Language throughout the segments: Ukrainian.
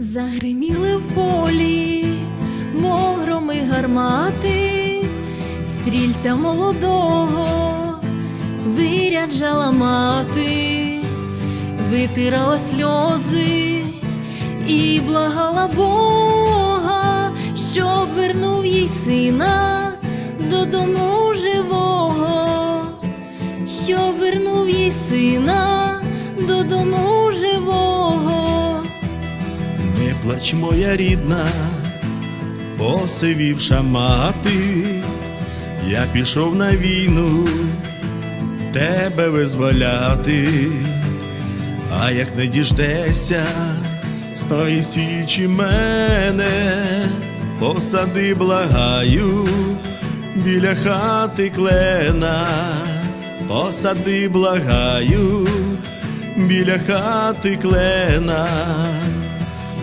Загриміли в полі, мов гармати, стрільця молодого виряджала мати, витирала сльози і благала Бога, щоб вернув їй сина Не моя рідна, посивівша мати, я пішов на війну тебе визволяти, а як не діждешся з тої січі мене, посади благаю. Біля хати клена, посади благаю. Біля хати клена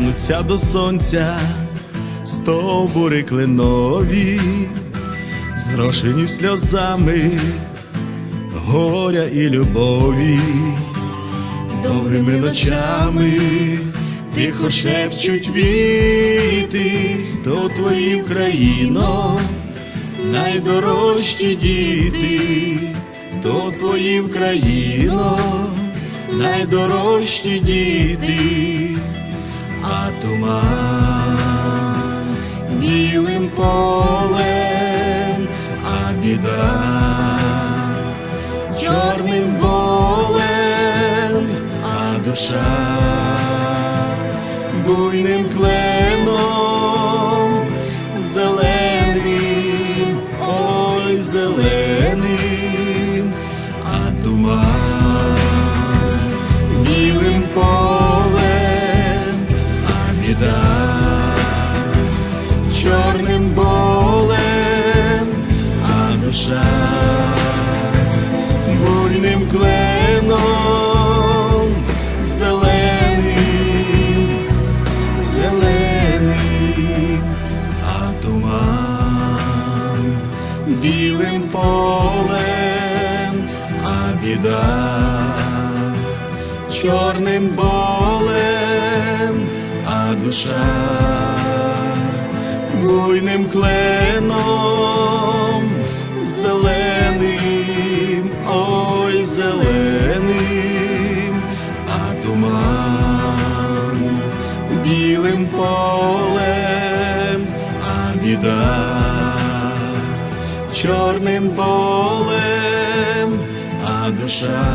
тянуться до сонця стовбури кленові, зрошені сльозами горя і любові, довгими ночами тихо шепчуть віти до твої Україно, найдорожчі діти, то твої Україно, найдорожчі діти, а туман білим полем, а біда чорним болем, а душа буйним кленом, буйним кленом, зеленим, зеленим, а туман білим полем, а біда чорним болем, а душа буйним кленом, зеленим, ой, зеленим, а туман білим полем, а біда чорним полем, а душа